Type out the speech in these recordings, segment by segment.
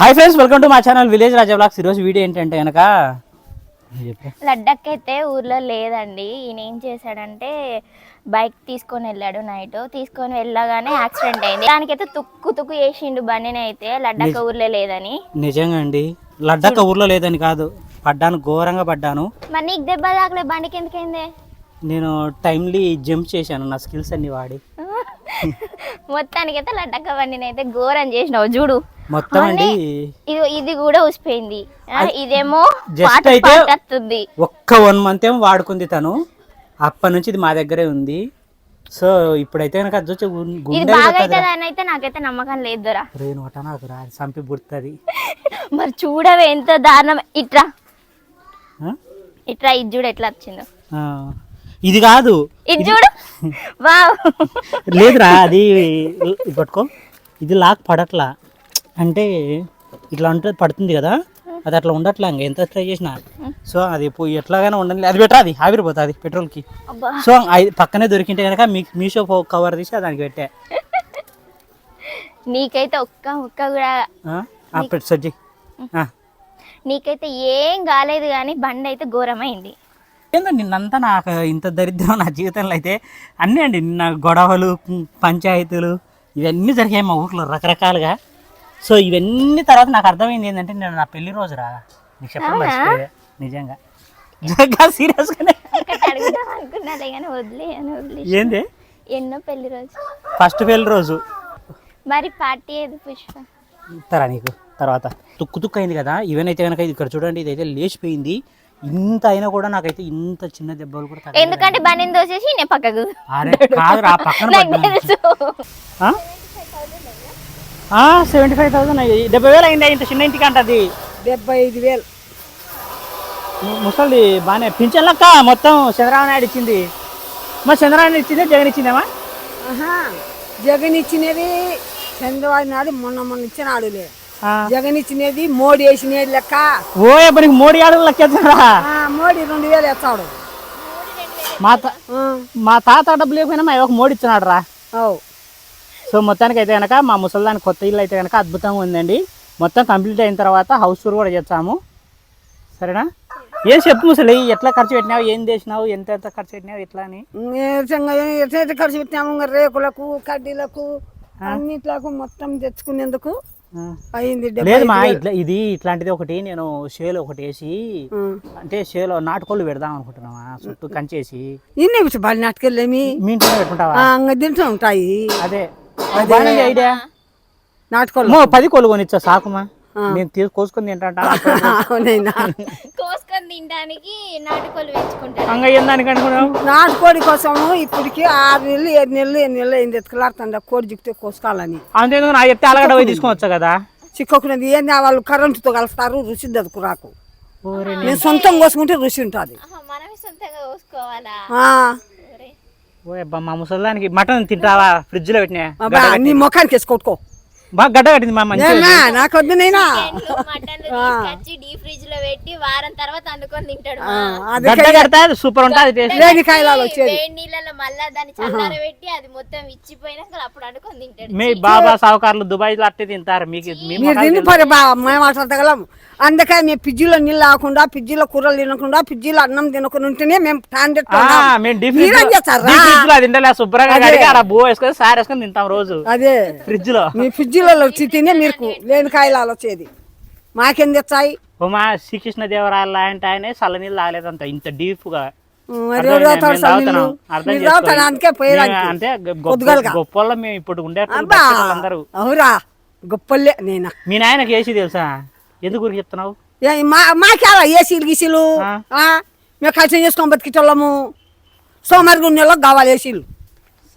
Hi friends welcome to మా channel village Raja vlogs ఈరోజు video ఏంటంటే కనుక చెప్పే లడ్డక్కైతే ఊర్లో లేదండి. ఈయన ఏం చేశాడంటే బైక్ తీసుకొని వెళ్ళాడు నైట్ తీసుకొని వెళ్ళగానే యాక్సిడెంట్ అయింది. దానికైతే తుక్కు తుక్కు చేసిండు బండిని అయితే. లడ్డక్క ఊర్లో లేదని. నిజంగా అండి లడ్డక్క ఊర్లో లేదని కాదు. పడ్డాను ఘోరంగా పడ్డాను. మరి నీకు దెబ్బ తాకలే బండికి ఎందుకైంది? నేను టైమ్లీ జంప్ చేశాను. నా స్కిల్స్ అన్ని వాడి. మొత్తానికైతే లడ్డక్క బండిని అయితే ఘోరం చేసినావు చూడు. మొత్తం అండి. ఇది ఇది కూడా ఊసిపోయింది. ఇదేమో పాట అయితే-. ఒక్క వన్ మంత్ ఏమో వాడుకుంది తను. అప్పటి నుంచి ఇది మా దగ్గరే ఉంది. సో ఇప్పుడైతే కనుక అది వచ్చి గుండె అయితే నాకైతే నమ్మకం లేదు దొరా. రేణు ఒకట నాకు రా చంపి పుడుతుంది మరి చూడవే ఎంత దారుణం. ఇట్రా. ఇట్రా ఇది చూడు ఎట్లా వచ్చిందో. ఇది కాదు. ఇది చూడు. వావ్. లేదురా అది పట్టుకో. ఇది లాక్ పడట్లా. అంటే ఇట్లా ఉంటుంది పడుతుంది కదా. అది అట్లా ఉండట్లా ఇంకా. ఎంత ట్రై చేసినా. సో అది పోయి ఎట్లాగైనా ఉండాలి అది బెటర్ అది? ఆవిరిపోతుంది పెట్రోల్కి. అబ్బా. సో అది పక్కనే దొరికింటే కనుక మీ మీషో కవర్ తీసి దానికి పెట్టా. నీకైతే ఒక్క ఒక్క కూడా పెట్టు సజ్జి. నీకైతే ఏం కాలేదు కానీ బండి అయితే ఘోరమైంది. ఏందో నిన్నంతా నాకు ఇంత దరిద్రం నా జీవితంలో అయితే అన్నీ అండి. నిన్న గొడవలు పంచాయతీలు ఇవన్నీ జరిగాయి మా ఊర్లో రకరకాలుగా. సో ఇవన్నీ తర్వాత నాకు అర్థమైంది ఏంటంటే నేను నా పెళ్ళి రోజురా. నీకు చెప్పడం మర్చిపోయా. నిజంగా. నిజంగా సీరియస్గానే. ఏంది? ఎన్నో పెళ్ళి రోజు. ఫస్ట్ పెళ్ళి రోజు. మరి పార్టీ ఏది పుష్ప? ఇస్తారా నీకు తర్వాత. తుక్కు తుక్కు అయింది కదా. ఈవెన్ అయితే కనుక ఇది ఇక్కడ చూడండి ఇదైతే లేచిపోయింది. ఇంత అయినా కూడా నాకైతే ఇంత చిన్న దెబ్బలు కూడా. ఎందుకంటే బండిని దోసేసి నేను పక్కకు అరే కాదురా పక్కన నాకు పడ్డాను. తెలుసు. సెవెంటీ ఫైవ్ థౌసండ్ డెబ్బై వేలు అయింది ఇంత చిన్న ఇంటికి అంటది. డెబ్బై ఐదు వేలు. ముసలి బాగానే పింఛన్ లెక్క మొత్తం చంద్రబాబు నాయుడు ఇచ్చింది. మా చంద్రబాబు నాయుడు ఇచ్చిందే జగన్ ఇచ్చిందేమా? జగన్ ఇచ్చినది చంద్రబాబు నాయుడు మొన్న మొన్న ఇచ్చినాడులే ఆ. జగన్ ఇచ్చినది మోడీ వేసినది లెక్క. ఓ నీకు మోడీ ఆడలు లెక్కేస్తాడా ఆ, మోడీ రెండు వేలు వేస్తాడు మా మా తాత డబ్బులు లేకపోయినా మా ఒక మోడీ ఇచ్చినాడు రా సో మొత్తానికి అయితే కనుక మా ముసలిదాని కొత్త ఇల్లు అయితే కనుక అద్భుతంగా ఉందండి. మొత్తం కంప్లీట్ అయిన తర్వాత హౌస్ టూర్ కూడా చేస్తాము సరేనా? ఏం చెప్పు ముసలి ఎట్లా ఖర్చు పెట్టినావు ఏం చేసినావు ఎంత ఎంత ఖర్చు పెట్టినావు ఎట్లా అని? ఖర్చు పెట్టాము ఇంకా రేకులకు కడ్డీలకు అన్నిట్లకు మొత్తం తెచ్చుకునేందుకు. అయింది లేదు మా. ఇట్లా ఇది ఇట్లాంటిది ఒకటి నేను షేలో ఒకటి వేసి. అంటే షేలో నాటుకోళ్ళు పెడదాం అనుకుంటున్నావా? చుట్టూ కంచేసి. ఇన్ని వచ్చి బలి నాటుకెళ్ళేమి? మీ ఇంట్లోనే పెట్టుకుంటావా? తింటూ ఉంటాయి. అదే. ఐడియా. నాటుకోళ్ళు. పది కోళ్ళు కొనిచ్చా సాకుమా? నేను తీసు కోసుకొని తింటా కోసుకొని తినడానికి నాటుకోలు ఏం దానికి అనుకున్నావు? నాటుకోడి కోసము ఇప్పటికి ఆరు నెలలు ఏడు నెలలు ఎనిమిది నెలలు అయింది ఎత్తుకలాడుతుండ కోడి జిక్తే కోసుకోవాలని. అంతేందుకు నా చెప్తే అలగడ పోయి తీసుకోవచ్చా కదా? చిక్కకున్నది ఏంది ఆ వాళ్ళు కరెంటుతో కలుపుతారు రుచి దొరకు రాకు. నేను సొంతం కోసుకుంటే రుచి ఉంటుంది. మా ముసలానికి మటన్ తింటావా? ఫ్రిడ్జ్లో పెట్టినా? నీ ముఖానికి వేసి కొట్టుకో. బాగా గడ్డ కట్టింది మా మంచి ఏమ్మా, నాకు వద్దు నైనా? మటన్ తీసుకొచ్చి డీ ఫ్రిడ్జ్లో పెట్టి వారం తర్వాత వండుకొని తింటాడు గడ్డ కడతా సూపర్ ఉంటుంది టేస్ట్. లేని కాయలాలు వచ్చేది. వేడి నీళ్ళలో మళ్ళా దాన్ని చల్లార పెట్టి అది మొత్తం ఇచ్చిపోయినాక అప్పుడు తింటాడు. మీ బాబా సావుకారులు దుబాయ్లో అట్టే తింటారు మీకు మీ మీరు తిని పరి బా మేము అట్లా తగలం అందుకే మేము పిజ్జీలో నీళ్ళు ఆకుండా పిజ్జీలో కూరలు తినకుండా పిజ్జీలో అన్నం తినకుండా ఉంటేనే మేము టాండెట్ ఫ్రిడ్జ్ శుభ్రంగా బో వేసుకొని సార్ వేసుకొని తింటాం రోజు. అదే. ఫ్రిడ్జ్లో మీ పిజ్జీలో వచ్చి తినే మీరు లేని కాయలాలు వచ్చేది. మాకేం తెచ్చాయి? ఉమా శ్రీకృష్ణ దేవరాయల లాంటి ఆయన చల్లనీళ్ళు తాగలేదంట. ఇంత డీప్గా మరి అర్థమైందా? ఎవరు తాగుతారు మేము సార్ తాగుతున్నాం. నీళ్ళు? అర్థం మీరు తాగుతారు? చేసుకోండి. అందుకే పోయేదానికి. మేము అంటే మేము ఇప్పుడు ఉండే అందరూ అవురా గొప్పలే నేనా? మీ నాయనకి ఏసీ తెలుసా? ఎందుకు చెప్తున్నావు? మాకేలా ఏసీలు గీసీలు? మేము ఖర్చు చేసుకొని బతికిటోళ్ళము. సోమవారి నెలలో కావాలి ఏసీలు.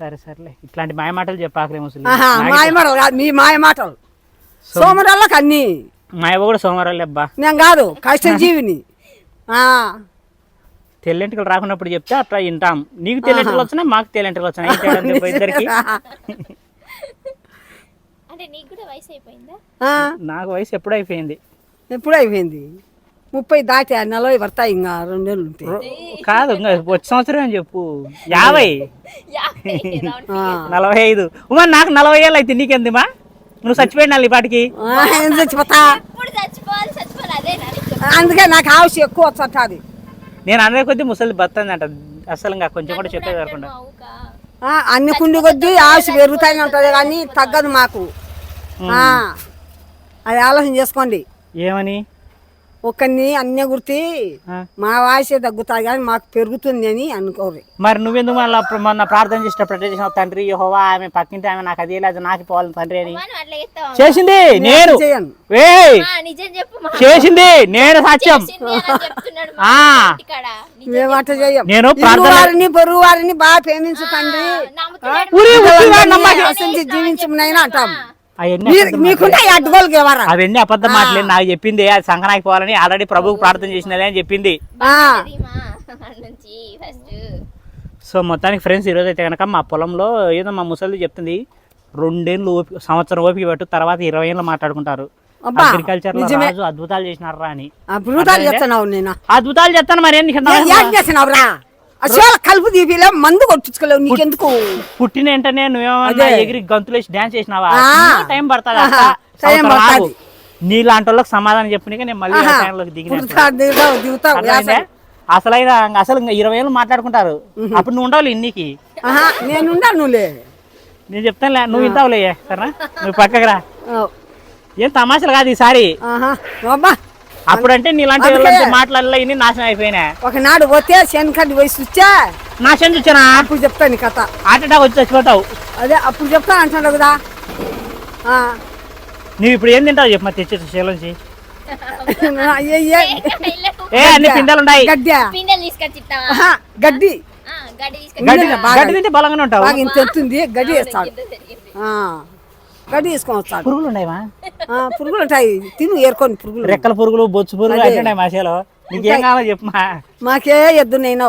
సరే సర్లే. ఇట్లాంటి మాయ మాటలు చెప్పాకలే ముసలి. మాయ మాటలు కాదు మీ మాయ మాటలు. సోమవారాలకు అన్ని. మా అవ్వ కూడా సోమవారాలు అబ్బా. నేను కాదు కష్టజీవిని. ఆ, తెల్లెంటికలు రాకున్నప్పుడు చెప్తే అట్లా వింటాం. నీకు తెల్లెంటికలు వచ్చినా మాకు తెల్లెంటికలు వచ్చినాయి ఏం తేడా చెప్పు ఇద్దరికి? అంటే నీకు కూడా వయసు అయిపోయిందా? ఆ, నాకు వయసు ఎప్పుడు అయిపోయింది ఎప్పుడు అయిపోయింది ముప్పై దాటి నలభై పడతాయి ఇంకా రెండేళ్ళు ఉంటాయి కాదు ఇంకా వచ్చే సంవత్సరం అని చెప్పు? యాభై. ఆ, నలభై ఐదు. ఉమా నాకు నలభై ఏళ్ళు అయితే నీకెందుమా? నువ్వు చచ్చిపోయినా ఈ పాటికి ఆ, చచ్చిపోతా? అందుకే నాకు ఆవుసి ఎక్కువ వచ్చి నేను అనే కొద్దీ ముసలి బతుంది అంట అసలు ఇంకా కొంచెం కూడా చెప్పేది కాకుండా. అన్ని కుండి కొద్దీ ఆవుసి పెరుగుతానే ఉంటుంది కానీ తగ్గదు మాకు. ఆ, అది ఆలోచన చేసుకోండి. ఏమని? ఒకరిని అన్నీ గుర్తి. మా వాయిసే తగ్గుతాయి కానీ మాకు పెరుగుతుంది అని అనుకోరు. మరి నువ్వెందుకు మళ్ళీ మొన్న ప్రార్థన చేసినప్పుడు ఎట్లా చేసినావు? తండ్రి యెహోవా ఆమె పక్కింటి ఆమె నాకు అది లేదు నాకు పోవాలి తండ్రి అని. చేసింది నేను చేసింది నేను చేయం నేను వారిని పొరుగు వారిని బాగా ప్రేమించు తండ్రి. నమ్ముతున్నాడు ఉరి మీకుంటే అవన్నీ అబద్ధం మాటలేదు నాకు చెప్పింది అది సంకనాకి పోవాలని ఆల్రెడీ ప్రభుకు ప్రార్థన చేసినది అని చెప్పింది. సో మొత్తానికి ఫ్రెండ్స్ ఈరోజు అయితే కనుక మా పొలంలో ఏదో మా ముసలి చెప్తుంది రెండేళ్ళు ఓపిక సంవత్సరం ఓపిక పెట్టు తర్వాత ఇరవై ఏళ్ళు మాట్లాడుకుంటారు. అగ్రికల్చర్లో నిజమే. రాజు అద్భుతాలు చేసినారా అని. చేస్తున్నావు నేను అద్భుతాలు చేస్తాను మరి ఏ- అసలు కలుపు తీపిలే మందు కొట్టించుకోలేవు నీకెందుకు? పుట్టిన వెంటనే నువ్వేమన్నా. ఎగిరి గంతులేసి డాన్స్ చేసినావా? టైం పడుతుంది టైం. పడుతుంది. నీలాంటి వాళ్ళకి సమాధానం చెప్పినాక నేను మళ్ళీ దిగిన? వ్యాసం. అసలైన అసలు ఇంకా ఇరవై ఏళ్ళు మాట్లాడుకుంటారు. అప్పుడు నువ్వు ఉండాలి ఇన్నికి. నేనుండా నువ్వులే నేను చెప్తానులే నువ్వు ఇంతావులే సరేనా? నువ్వు పక్కకు రా. ఏం తమాషలు కాదు ఈసారి. అప్పుడంటే నీలాంటి ఇన్ని నాశనం అయిపోయినా ఒకనాడు పోతే శనకడ్డి వయసు వచ్చా నాశనం చూచానా? అప్పుడు చెప్తాను నీ కథ. అటాక్ వచ్చి చచ్చిపోతావు. అదే అప్పుడు చెప్తాను అంటున్నాడు కదా. ఆ, నువ్వు ఇప్పుడు ఏం తింటావు చెప్పు మరి తెచ్చి శీలంచి ఏ- అన్ని పిండాలు ఉన్నాయి. గడ్డి. గడ్డి. తింటే బలంగానే ఉంటావు. గడ్డి వేస్తాడు. గడ్డి తీసుకొని వస్తాడు. పురుగులు ఉన్నాయివా ఆ, పురుగులు ఉంటాయి. తిను ఏరుకొని పురుగులు. రెక్కల పురుగులు బొచ్చు పురుగులు అన్నీ ఉన్నాయి మా చేలో. నీకేం కావాలో చెప్పమా మాకే ఎద్దు నేను.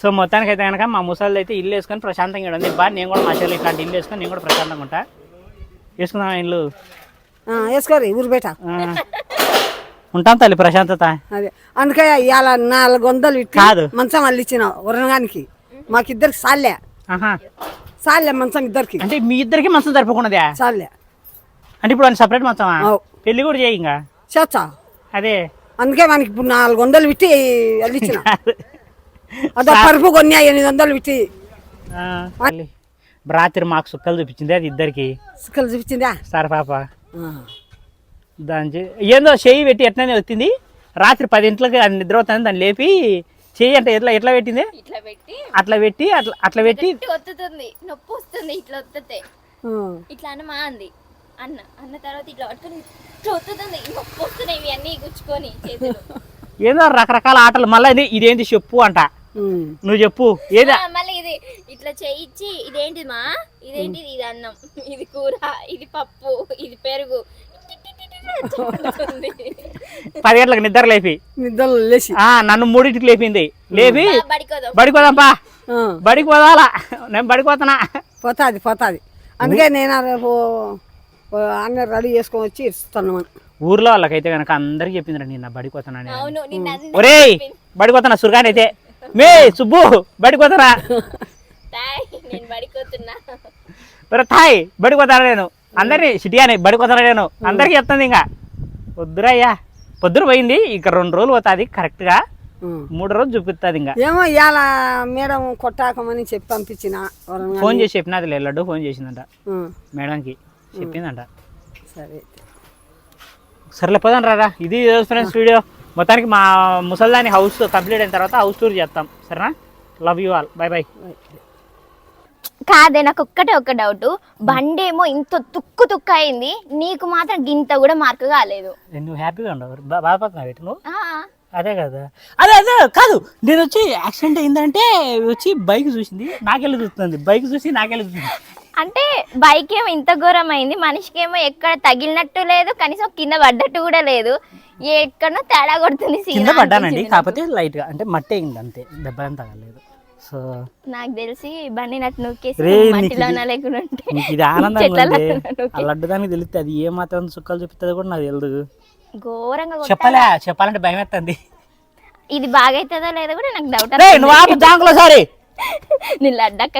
సో మొత్తానికి అయితే కనుక మా ముసలి అయితే ఇల్లు వేసుకొని ప్రశాంతంగా ఉంది. బా నేను కూడా మా చేలో ఇట్లాంటి ఇల్లు వేసుకొని నేను కూడా ప్రశాంతంగా ఉంటా. వేసుకుందాం ఇల్లు? వేసుకోరు ఊరు బయట. ఉంటాం తల్లి ప్రశాంతత. అదే. అందుకే ఇవాళ నాలుగు వందలు కాదు. మంచం అల్లిచ్చిన వరణగానికి మాకిద్దరికి సాలే సాలే మంచం ఇద్దరికి. అంటే మీ ఇద్దరికి మంచం సరిపోకున్నదా సాలే అంటే ఇప్పుడు అని సపరేట్ మొత్తమా? అవు. పెళ్ళి కూడా చేయి ఇంకా? చేస్తా. అదే. అందుకే మనకి ఇప్పుడు నాలుగు వందలు పెట్టి అల్లిచ్చిన. అదే. పరుపు కొన్ని ఎనిమిది వందలు పెట్టి ఆ. రాత్రి మాకు సుక్కలు చూపించింది అది ఇద్దరికి. సుక్కలు చూపించిందా? సార్ పాప. ఆ. దాని చే- ఏందో చెయ్యి పెట్టి ఎట్లనే వచ్చింది రాత్రి పదింట్లకి అది నిద్ర అవుతుంది దాన్ని లేపి చెయ్యి అంటే ఎట్లా ఎట్లా పెట్టింది? ఇట్లా పెట్టి. అట్లా పెట్టి అట్లా అట్లా పెట్టి. ఇట్లా ఒత్తుతుంది. నొప్పి వస్తుంది ఇట్లా ఒత్తితే. ఆ. ఇట్లా అన్న మా అంది. అన్న అన్న తర్వాత ఇట్లా పట్టుకొని ఇట్లా ఒత్తుతుంది. నొప్పి వస్తున్నాయి ఇవి అన్ని గుచ్చుకొని చేతులు. ఏందో రకరకాల ఆటలు. మళ్ళీ ఇది ఇదేంటి చెప్పు అంట. నువ్వు చెప్పు. ఏదా? ఆ, మళ్ళీ ఇది ఇట్లా చేయించి ఇదేంటి మా? ఇదేంటిది ఇది అన్నం? ఇది కూర ఇది పప్పు ఇది పెరుగు. చెప్తుంది. పది గంటలకు నిద్ర లేపి. నిద్రలో లేచి. ఆ నన్ను మూడింటికి లేపింది. లేపి బా, బడికోదాం బడికి పోదాంపా ఆ. బడికి పోదాలా? నేను బడికి పోతానా పోతాది పోతాది. అందుకే నేను ఆ రేపు అన్న రెడీ చేసుకొని వచ్చి ఇస్తున్నాను ఊర్లో వాళ్ళకైతే కనుక అందరికి చెప్పింది నిన్న బడికి పోతానని అవును నిన్న అందరికీ ఒరేయ్ బడికి పోతానా సుర్గాని అయితే? మే సుబ్బు బడికి పోతానా తాయ్, నేను బడికోతున్నా ఒరే తాయ్ బడికి పోతానా నేను? అందరినీ సిటీగానే బడికి పోతానా నేను అందరికి చెప్తుంది ఇంకా. వద్దురయ్యా పొద్దున పోయింది ఇక రెండు రోజులు పోతుంది కరెక్ట్గా. మూడు రోజులు చూపిస్తుంది ఇంకా. ఏమో ఇవాళ మేడం కొట్టాకమని చెప్పి పంపించిన. ఫోన్ చేసి చెప్పినది లే, లడ్డు ఫోన్ చేసిందంట. మేడంకి. చెప్పిందంట. సరే. సర్లే పోదాం రారా. ఇది ఫ్రెండ్స్ వీడియో. మొత్తానికి మా ముసల్దాని హౌస్ కంప్లీట్ అయిన తర్వాత హౌస్ టూర్ చేస్తాం. సరేనా? Love you all bye bye కాదే నాకు ఒక్కటే ఒక డౌట్ బండి ఏమో ఇంత తుక్కు తుక్కు అయింది. నీకు మాత్రం గింత కూడా మార్కు కాలేదు. నువ్వు హ్యాపీగా ఉండవు. బా- బాధపడుతున్నావు నువ్వు? ఆ, అదే కదా. అదే అదే కాదు. నేను వచ్చి యాక్సిడెంట్ అయిందంటే వచ్చి బైక్ చూసింది. నాకెళ్ళి చూస్తుంది. బైక్ చూసి నాకెళ్ళి చూస్తుంది అంటే బైక్ ఏమో ఇంత ఘోరం అయింది మనిషికి ఏమో ఎక్కడ తగిలినట్టు లేదు కనీసం కింద పడ్డట్టు కూడా లేదు. ఎక్కడనో తేడా కొడుతుంది కింద పడ్డానండి కాకపోతే లైట్గా అంటే మట్టి అయింది అంతే దెబ్బ ఏం తగలేదు. సో నాకు తెలిసి బండి నట్టు నూకేసి రే, నీకు మట్టిలో ఇది- లేకుండా ఇది ఆనందంగా చెట్లలో ఉంది నూకే. ఆ లడ్డు దానికి తెలిస్తే అది ఏ మాత్రం సుక్కలు చెప్తుంది కూడా నాకు తెలియదు ఘోరంగా. చెప్పలే? చెప్పాలంటే భయం ఇది బాగా అవుతుందో లేదో కూడా నాకు డౌట్ నువ్వు ఆపు జాంకులో సారీ నీ లడ్డక్క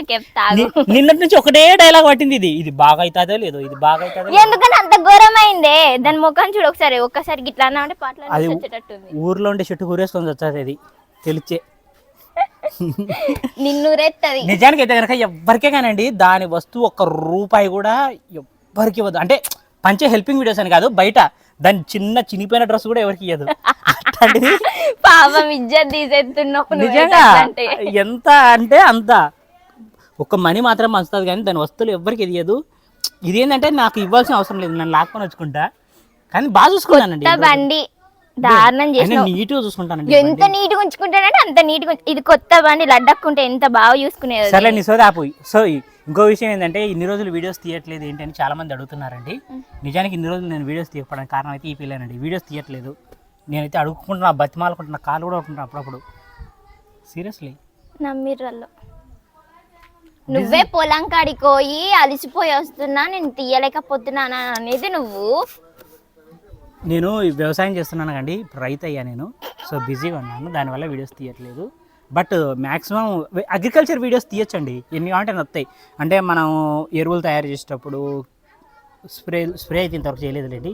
నిన్నటి నుంచి ఒకటే డైలాగ్ పట్టింది ఇది. ఇది బాగా అవుతుందో లేదో ఇది బాగా అవుతుందో ఎందుకని అంత ఘోరమైందే? దాని ముఖం చూడు ఒకసారి ఒక్కసారి గిట్లా అన్నా అంటే పాటలు అది వచ్చేటట్టుంది ఊర్లో ఉండే చెట్టు కూరేసుకొని వచ్చేది అది తెలిచే. నిన్నురెత్తది నిజానికి అయితే కనుక ఎవ్వరికే కానండి దాని వస్తువు ఒక్క రూపాయి కూడా ఎవ్వరికి ఇవ్వదు. అంటే పంచే హెల్పింగ్ వీడియోస్ అని కాదు బయట దాని చిన్న చినిపోయిన డ్రెస్ కూడా ఎవరికి ఇవ్వదు అట్లాంటిది పాపం ఇజ్జత్ తీసేస్తున్నావు ఎంత అంటే అంత. ఒక మనీ మాత్రం పంచుతుంది కానీ దాని వస్తువులు ఎవ్వరికి ఇయ్యదు. ఇదేంటంటే నాకు ఇవ్వాల్సిన అవసరం లేదు. నన్ను లాక్కొని వచ్చుకుంటా. కానీ బాగా చూసుకున్నానండి బండి దారుణం చేసిన నీట్గా చూసుకుంటానండి ఎంత నీట్గా ఉంచుకుంటాడంటే అంత నీట్గా ఇది కొత్త బండి లడ్డక్కుంటే ఎంత బాగా చూసుకునేది సరే నీ సోది ఆపు. సో ఇంకో విషయం ఏంటంటే ఇన్ని రోజులు వీడియోస్ తీయట్లేదు ఏంటి అని చాలా మంది అడుగుతున్నారండి నిజానికి ఇన్ని రోజులు నేను వీడియోస్ తీయకపోవడానికి కారణం అయితే ఈ పిల్లనండి. వీడియోస్ తీయట్లేదు. నేనైతే అడుగుకుంటున్నా బతిమాలకుంటున్నా కాలు కూడా ఉంటున్నా అప్పుడప్పుడు. సీరియస్లీ. నమ్మిర్రల్లో నువ్వే పొలం కాడికి పోయి అలిసిపోయి వస్తున్నా నేను తీయలేకపోతున్నాను అనేది నువ్వు. నేను వ్యవసాయం చేస్తున్నాను ఇప్పుడు రైతు అయ్యా నేను. సో బిజీగా ఉన్నాను దానివల్ల వీడియోస్ తీయట్లేదు. బట్ మ్యాక్సిమం అగ్రికల్చర్ వీడియోస్ తీయచ్చండి ఎన్ని అన్ని వస్తాయి. అంటే మనం ఎరువులు తయారు చేసేటప్పుడు స్ప్రే స్ప్రే అయితే ఇంతవరకు చేయలేదులేండి.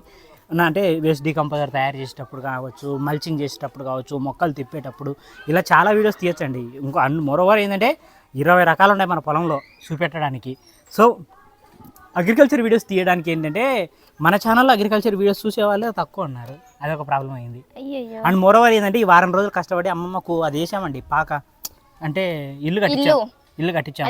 అంటే వేస్ట్ డీకంపోజర్ తయారు చేసేటప్పుడు కావచ్చు మల్చింగ్ చేసేటప్పుడు కావచ్చు మొక్కలు తిప్పేటప్పుడు ఇలా చాలా వీడియోస్ తీయచ్చండి. ఇంకో అన్ని మరోవర్ ఏంటంటే ఇరవై రకాలు ఉన్నాయి మన పొలంలో చూపెట్టడానికి. సో అగ్రికల్చర్ వీడియోస్ తీయడానికి ఏంటంటే మన ఛానల్లో అగ్రికల్చర్ వీడియోస్ చూసే వాళ్ళే తక్కువ ఉన్నారు. అదొక ప్రాబ్లం అయింది. అండ్ మోరోవర్ ఏంటంటే ఈ వారం రోజులు కష్టపడి అమ్మమ్మకు అది వేసామండి పాక అంటే ఇల్లు కట్టించాం. ఇల్లు. కట్టించాం.